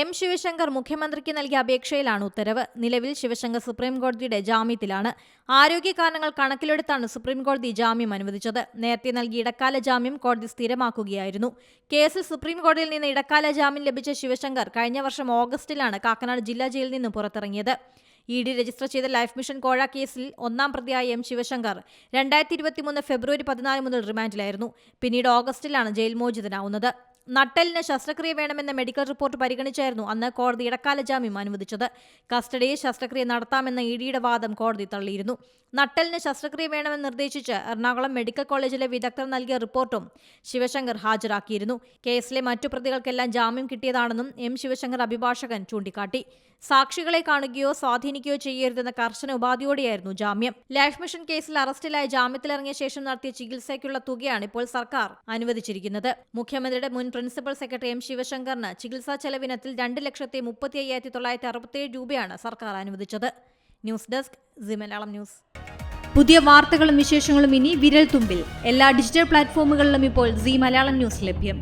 M Sivasankar മുഖ്യമന്ത്രിക്ക് നൽകിയ അപേക്ഷയിലാണ് ഉത്തരവ്. നിലവിൽ ശിവശങ്കർ സുപ്രീം കോടതിയുടെ ജാമ്യത്തിലാണ്. ആരോഗ്യ കാരണങ്ങൾ കണക്കിലെടുത്താണ് സുപ്രീം കോടതി ജാമ്യം അനുവദിച്ചത്. നേരത്തെ നൽകിയ ഇടക്കാല ജാമ്യം കോടതി സ്ഥിരമാക്കുകയായിരുന്നു. കേസിൽ സുപ്രീം കോടതിയിൽ നിന്ന് ഇടക്കാല ജാമ്യം ലഭിച്ച ശിവശങ്കർ കഴിഞ്ഞ വർഷം ഓഗസ്റ്റിലാണ് കാക്കനാട് ജില്ലാ ജയിലിൽ നിന്ന് പുറത്തിറങ്ങിയത്. ഇ ഡി രജിസ്റ്റർ ചെയ്ത ലൈഫ് മിഷൻ കോഴ കേസിൽ ഒന്നാം പ്രതിയായ എം ശിവശങ്കർ രണ്ടായിരത്തി ഇരുപത്തിമൂന്ന് ഫെബ്രുവരി പതിനാല് മുതൽ റിമാൻഡിലായിരുന്നു. പിന്നീട് ഓഗസ്റ്റിലാണ് ജയിൽ മോചിതനാവുന്നത്. നട്ടെല്ലിന് ശസ്ത്രക്രിയ വേണമെന്ന മെഡിക്കൽ റിപ്പോർട്ട് പരിഗണിച്ചായിരുന്നു അന്ന് കോടതി ഇടക്കാല ജാമ്യം അനുവദിച്ചത്. കസ്റ്റഡിയിൽ ശസ്ത്രക്രിയ നടത്താമെന്ന ഇ ഡിയുടെ വാദം കോടതി തള്ളിയിരുന്നു. നട്ടലിന് ശസ്ത്രക്രിയ വേണമെന്ന് നിർദ്ദേശിച്ച് എറണാകുളം മെഡിക്കൽ കോളേജിലെ വിദഗ്ധർ നൽകിയ റിപ്പോർട്ടും ശിവശങ്കർ ഹാജരാക്കിയിരുന്നു. കേസിലെ മറ്റു പ്രതികൾക്കെല്ലാം ജാമ്യം കിട്ടിയതാണെന്നും എം ശിവശങ്കർ അഭിഭാഷകൻ ചൂണ്ടിക്കാട്ടി. സാക്ഷികളെ കാണുകയോ സ്വാധീനിക്കുകയോ ചെയ്യരുതെന്ന കർശന ഉപാധിയോടെയായിരുന്നു ജാമ്യം. ലൈഫ് മിഷൻ കേസിൽ അറസ്റ്റിലായ ജാമ്യത്തിലിറങ്ങിയ ശേഷം നടത്തിയ ചികിത്സയ്ക്കുള്ള തുകയാണ് ഇപ്പോൾ സർക്കാർ അനുവദിച്ചിരിക്കുന്നത്. മുഖ്യമന്ത്രിയുടെ മുൻ പ്രിൻസിപ്പൽ സെക്രട്ടറി എം ശിവശങ്കറിന് ചികിത്സാ ചെലവിനത്തിൽ രണ്ട് ലക്ഷത്തി മുപ്പത്തി അയ്യായിരത്തി തൊള്ളായിരത്തി അറുപത്തിയേഴ് രൂപയാണ് സർക്കാർ അനുവദിച്ചത്. News desk C Malayalam news. പുതിയ വാർത്തകളും വിശേഷങ്ങളും ഇനി വിരൽ തുമ്പിൽ എല്ലാ ഡിജിറ്റൽ പ്ലാറ്റ്ഫോമുകളിലും ഇപ്പോൾ സി മലയാളം ന്യൂസ് ലഭ്യം.